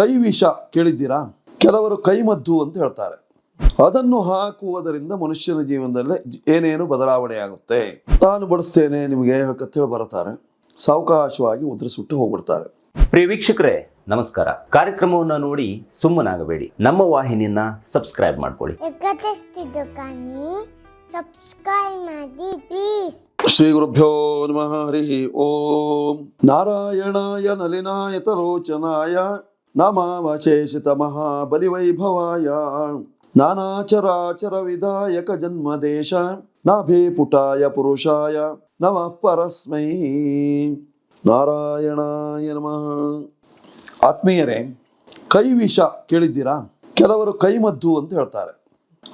ಕೈ ವಿಷ ಕೇಳಿದ್ದೀರಾ? ಕೆಲವರು ಕೈಮದ್ದು ಅಂತ ಹೇಳ್ತಾರೆ. ಅದನ್ನು ಹಾಕುವುದರಿಂದ ಮನುಷ್ಯನ ಜೀವನದಲ್ಲಿ ಏನೇನು ಬದಲಾವಣೆ ಆಗುತ್ತೆ? ತಾನು ಬಡಿಸ್ತೇನೆ ನಿಮಗೆ ಕತ್ತೇಳಿ ಬರುತ್ತಾರೆ. ಸಾವಕಾಶವಾಗಿ ಉದುರಿಸುಟ್ಟು ಹೋಗ್ಬಿಡ್ತಾರೆ. ಪ್ರಿಯ ವೀಕ್ಷಕರೇ ನಮಸ್ಕಾರ. ಕಾರ್ಯಕ್ರಮವನ್ನು ನೋಡಿ ಸುಮ್ಮನಾಗಬೇಡಿ. ನಮ್ಮ ವಾಹಿನಿಯನ್ನ ಸಬ್ಸ್ಕ್ರೈಬ್ ಮಾಡ್ಕೊಳ್ಳಿ. ಸಬ್ಸ್ಕ್ರೈಬ್ ಮಾಡಿ ಪ್ಲೀಸ್ ಶ್ರೀ ಗುರುಭ್ಯೋ ನಮಃ ಹರಿ ಓಂ. ನಾರಾಯಣಾಯ ನಲಿನಾಯ ತರೋಚನಾಯ ನಮಾವಶೇಷಿತ ಮಹಾಬಲಿವೈಭವಾಯ. ನಾನಾಚರಾಚರ ವಿಧಾಯಕ ಜನ್ಮದೇಶ. ನಾಭೇ ಪುಟಾಯ ಪುರುಷಾಯ ನಮಃ ಪರಸ್ಮೈ. ನಾರಾಯಣಾಯ ನಮಃ. ಆತ್ಮೀಯರೇ ಕೈ ವಿಷ ಕೇಳಿದ್ದೀರಾ? ಕೆಲವರು ಕೈಮದ್ದು ಅಂತ ಹೇಳ್ತಾರೆ.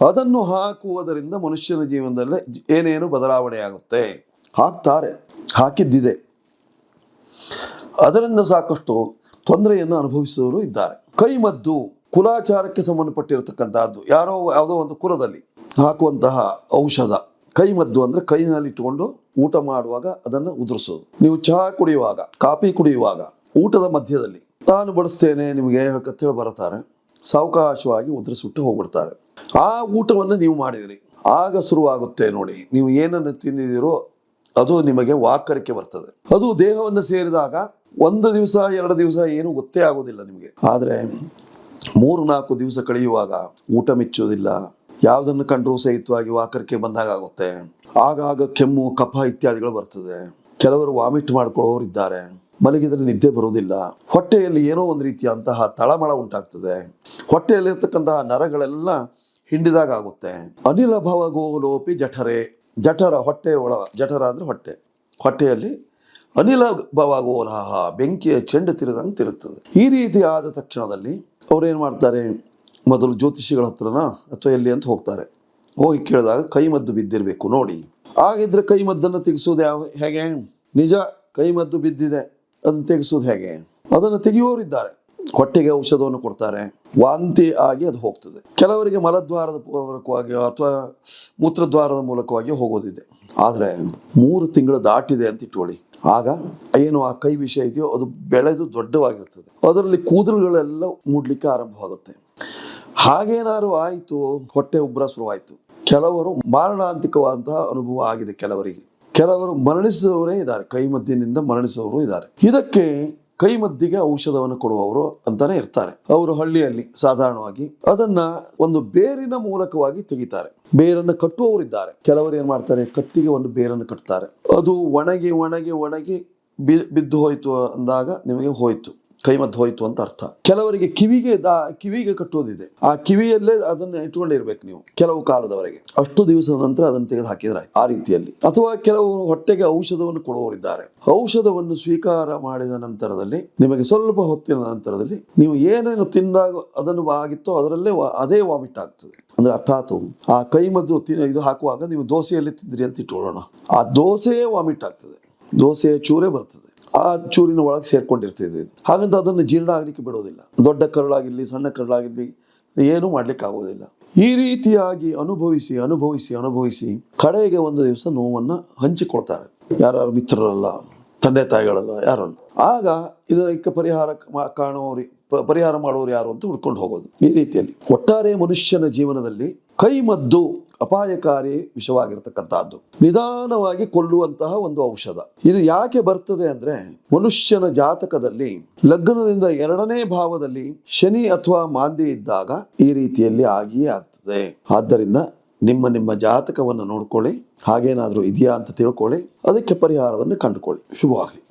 ಅದನ್ನು ಹಾಕುವುದರಿಂದ ಮನುಷ್ಯನ ಜೀವನದಲ್ಲಿ ಏನೇನು ಬದಲಾವಣೆ ಆಗುತ್ತೆ ಹಾಕ್ತಾರೆ, ಹಾಕಿದ್ದಿದೆ. ಅದರಿಂದ ಸಾಕಷ್ಟು ತೊಂದರೆಯನ್ನು ಅನುಭವಿಸುವವರು ಇದ್ದಾರೆ. ಕೈಮದ್ದು ಕುಲಾಚಾರಕ್ಕೆ ಸಂಬಂಧಪಟ್ಟಿರತಕ್ಕಂತಹದ್ದು, ಯಾರೋ ಯಾವುದೋ ಒಂದು ಕುಲದಲ್ಲಿ ಹಾಕುವಂತಹ ಔಷಧ. ಕೈಮದ್ದು ಅಂದ್ರೆ ಕೈನಲ್ಲಿ ಇಟ್ಟುಕೊಂಡು ಊಟ ಮಾಡುವಾಗ ಅದನ್ನು ಉದುರಿಸೋದು. ನೀವು ಚಹಾ ಕುಡಿಯುವಾಗ, ಕಾಫಿ ಕುಡಿಯುವಾಗ, ಊಟದ ಮಧ್ಯದಲ್ಲಿ ತಾನು ಬಡಿಸ್ತೇನೆ ನಿಮಗೆ ಕತ್ತೇಳಿ ಬರುತ್ತಾರೆ. ಸಾವಕಾಶವಾಗಿ ಉದುರಿಸಿಬಿಟ್ಟು ಹೋಗ್ಬಿಡ್ತಾರೆ. ಆ ಊಟವನ್ನು ನೀವು ಮಾಡಿದಿರಿ. ಆಗ ಶುರುವಾಗುತ್ತೆ ನೋಡಿ, ನೀವು ಏನನ್ನು ತಿಂದಿದ್ದೀರೋ ಅದು ನಿಮಗೆ ವಾಕರಿಕೆ ಬರ್ತದೆ. ಅದು ದೇಹವನ್ನು ಸೇರಿದಾಗ ಒಂದು ದಿವಸ, ಎರಡು ದಿವಸ ಏನು ಗೊತ್ತೇ ಆಗೋದಿಲ್ಲ ನಿಮಗೆ. ಆದರೆ ಮೂರು, ನಾಲ್ಕು ದಿವಸ ಕಳೆಯುವಾಗ ಊಟ ಮೆಚ್ಚೋದಿಲ್ಲ. ಯಾವುದನ್ನು ಕಂಡ್ರೂ ಸಹಿತವಾಗಿ ವಾಕರಿಕೆ ಬಂದಾಗ ಆಗುತ್ತೆ. ಆಗಾಗ ಕೆಮ್ಮು, ಕಫ ಇತ್ಯಾದಿಗಳು ಬರ್ತದೆ. ಕೆಲವರು ವಾಮಿಟ್ ಮಾಡ್ಕೊಳ್ಳೋರು ಇದ್ದಾರೆ. ಮಲಗಿದ್ರೆ ನಿದ್ದೆ ಬರೋದಿಲ್ಲ ಹೊಟ್ಟೆಯಲ್ಲಿ ಏನೋ ಒಂದು ರೀತಿಯಂತಹ ತಳಮಳ ಉಂಟಾಗ್ತದೆ. ಹೊಟ್ಟೆಯಲ್ಲಿರ್ತಕ್ಕಂತಹ ನರಗಳೆಲ್ಲ ಹಿಂಡಿದಾಗ ಆಗುತ್ತೆ. ಅನಿಲ ಭವಗೋಲೋಪಿ ಜಠರೆ. ಜಠರ ಹೊಟ್ಟೆ ಒಳ ಜಠರ ಅಂದ್ರೆ ಹೊಟ್ಟೆ. ಹೊಟ್ಟೆಯಲ್ಲಿ ಅನಿಲ ಭವಗೋಲಹ ಬೆಂಕಿಯ ಚೆಂಡು ತಿರುದಂಗೆ ತಿರುಗ್ತದೆ. ಈ ರೀತಿ ಆದ ತಕ್ಷಣದಲ್ಲಿ ಅವ್ರೇನು ಮಾಡ್ತಾರೆ? ಮೊದಲು ಜ್ಯೋತಿಷಿಗಳ ಹತ್ರನ ಅಥವಾ ಎಲ್ಲಿ ಅಂತ ಹೋಗ್ತಾರೆ. ಹೋಗಿ ಕೇಳಿದಾಗ ಕೈಮದ್ದು ಬಿದ್ದಿರಬೇಕು ನೋಡಿ. ಆಗಿದ್ರೆ ಕೈಮದ್ದನ್ನು ತೆಗೆಸೋದು ಯಾವ ಹೇಗೆ? ನಿಜ ಕೈಮದ್ದು ಬಿದ್ದಿದೆ, ಅದನ್ನು ತೆಗೆಸೋದು ಹೇಗೆ? ಅದನ್ನು ತೆಗೆಯೋರಿದ್ದಾರೆ. ಹೊಟ್ಟೆಗೆ ಔಷಧವನ್ನು ಕೊಡ್ತಾರೆ. ವಾಂತಿ ಆಗಿ ಅದು ಹೋಗ್ತದೆ. ಕೆಲವರಿಗೆ ಮಲದ್ವಾರದ ಮೂಲಕವಾಗಿ ಅಥವಾ ಮೂತ್ರದ್ವಾರದ ಮೂಲಕವಾಗಿ ಹೋಗೋದಿದೆ. ಆದರೆ ಮೂರು ತಿಂಗಳು ದಾಟಿದೆ ಅಂತ ಇಟ್ಕೊಳ್ಳಿ. ಆಗ ಏನು ಆ ಕೈ ವಿಷಯ ಇದೆಯೋ ಅದು ಬೆಳೆದು ದೊಡ್ಡವಾಗಿರ್ತದೆ. ಅದರಲ್ಲಿ ಕೂದಲುಗಳೆಲ್ಲ ಮೂಡ್ಲಿಕ್ಕೆ ಆರಂಭವಾಗುತ್ತೆ. ಹಾಗೇನಾದ್ರು ಆಯಿತು, ಹೊಟ್ಟೆ ಉಬ್ಬರ ಶುರುವಾಯಿತು. ಕೆಲವರು ಮಾರಣಾಂತಿಕವಾದಂತಹ ಅನುಭವ ಆಗಿದೆ ಕೆಲವರಿಗೆ. ಕೆಲವರು ಮರಣಿಸುವವರೇ ಇದ್ದಾರೆ, ಕೈ ಮದ್ದಿನಿಂದ ಮರಣಿಸುವವರು ಇದ್ದಾರೆ. ಇದಕ್ಕೆ ಕೈಮದ್ದಿಗೆ ಔಷಧವನ್ನು ಕೊಡುವವರು ಅಂತಾನೆ ಇರ್ತಾರೆ. ಅವರು ಹಳ್ಳಿಯಲ್ಲಿ ಸಾಧಾರಣವಾಗಿ ಅದನ್ನ ಒಂದು ಬೇರಿನ ಮೂಲಕವಾಗಿ ತೆಗಿತಾರೆ. ಬೇರನ್ನು ಕಟ್ಟುವವರು ಇದ್ದಾರೆ. ಕೆಲವರು ಏನ್ ಮಾಡ್ತಾರೆ? ಕತ್ತಿಗೆ ಒಂದು ಬೇರನ್ನು ಕಟ್ತಾರೆ. ಅದು ಒಣಗಿ ಒಣಗಿ ಒಣಗಿ ಬಿದ್ದು ಹೋಯ್ತು ಅಂದಾಗ ನಿಮಗೆ ಹೋಯ್ತು. ಕೈಮದ್ದು ಹೋಯಿತು ಅಂತ ಅರ್ಥ. ಕೆಲವರಿಗೆ ಕಿವಿಗೆ ದಾ, ಕಿವಿಗೆ ಕಟ್ಟೋದಿದೆ ಆ ಕಿವಿಯಲ್ಲೇ ಅದನ್ನು ಇಟ್ಕೊಂಡಿರ್ಬೇಕು ನೀವು, ಕೆಲವು ಕಾಲದವರೆಗೆ. ಅಷ್ಟು ದಿವಸದ ನಂತರ ಅದನ್ನು ತೆಗೆದು ಹಾಕಿದ್ರೆ. ಆ ರೀತಿಯಲ್ಲಿ. ಅಥವಾ ಕೆಲವು ಹೊಟ್ಟೆಗೆ ಔಷಧವನ್ನು ಕೊಡುವವರಿದ್ದಾರೆ. ಔಷಧವನ್ನು ಸ್ವೀಕಾರ ಮಾಡಿದ ನಂತರದಲ್ಲಿ, ನಿಮಗೆ ಸ್ವಲ್ಪ ಹೊತ್ತಿನ ನಂತರದಲ್ಲಿ ನೀವು ಏನೇನು ತಿಂದಾಗ ಅದನ್ನು ಆಗಿತ್ತೋ ಅದರಲ್ಲೇ ಅದೇ ವಾಮಿಟ್ ಆಗ್ತದೆ. ಅಂದ್ರೆ ಅರ್ಥಾತ್ ಆ ಕೈಮದ್ದು ಇದು ಹಾಕುವಾಗ ನೀವು ದೋಸೆಯಲ್ಲಿ ತಿಂದ್ರಿ ಅಂತ ಇಟ್ಕೊಳ್ಳೋಣ ಆ ದೋಸೆಯೇ ವಾಮಿಟ್ ಆಗ್ತದೆ. ದೋಸೆಯ ಚೂರೇ ಬರ್ತದೆ. ಆ ಚೂರಿನ ಒಳಗೆ ಸೇರ್ಕೊಂಡಿರ್ತದೆ ಹಾಗಂತ ಅದನ್ನು ಜೀರ್ಣ ಆಗಲಿಕ್ಕೆ ಬಿಡೋದಿಲ್ಲ. ದೊಡ್ಡ ಕರುಳಾಗಿರಲಿ, ಸಣ್ಣ ಕರುಳಾಗಿರಲಿ, ಏನೂ ಮಾಡ್ಲಿಕ್ಕೆ ಆಗೋದಿಲ್ಲ. ಈ ರೀತಿಯಾಗಿ ಅನುಭವಿಸಿ ಅನುಭವಿಸಿ ಅನುಭವಿಸಿ ಕಡೆಗೆ ಒಂದು ದಿವಸ ನೋವನ್ನು ಹಂಚಿಕೊಳ್ತಾರೆ. ಯಾರು ಮಿತ್ರರಲ್ಲ, ತಂದೆ ತಾಯಿಗಳಲ್ಲ, ಯಾರಲ್ಲ. ಆಗ ಇದಕ್ಕೆ ಪರಿಹಾರ ಕಾಣುವವರು ಪರಿಹಾರ ಮಾಡೋರು ಯಾರು ಅಂತ ಹುಡ್ಕೊಂಡು ಹೋಗೋದು ಈ ರೀತಿಯಲ್ಲಿ. ಒಟ್ಟಾರೆ ಮನುಷ್ಯನ ಜೀವನದಲ್ಲಿ ಕೈಮದ್ದು ಅಪಾಯಕಾರಿ ವಿಷವಾಗಿರತಕ್ಕಂಥದ್ದು. ನಿಧಾನವಾಗಿ ಕೊಲ್ಲುವಂತಹ ಒಂದು ಔಷಧ. ಇದು ಯಾಕೆ ಬರ್ತದೆ ಅಂದ್ರೆ, ಮನುಷ್ಯನ ಜಾತಕದಲ್ಲಿ ಲಗ್ನದಿಂದ ಎರಡನೇ ಭಾವದಲ್ಲಿ ಶನಿ ಅಥವಾ ಮಾಂದಿ ಇದ್ದಾಗ ಈ ರೀತಿಯಲ್ಲಿ ಆಗಿಯೇ ಆಗ್ತದೆ. ಆದ್ದರಿಂದ ನಿಮ್ಮ ನಿಮ್ಮ ಜಾತಕವನ್ನು ನೋಡ್ಕೊಳ್ಳಿ, ಹಾಗೇನಾದ್ರೂ ಇದೆಯಾ ಅಂತ ತಿಳ್ಕೊಳ್ಳಿ, ಅದಕ್ಕೆ ಪರಿಹಾರವನ್ನು ಕಂಡುಕೊಳ್ಳಿ. ಶುಭವಾಗಲಿ.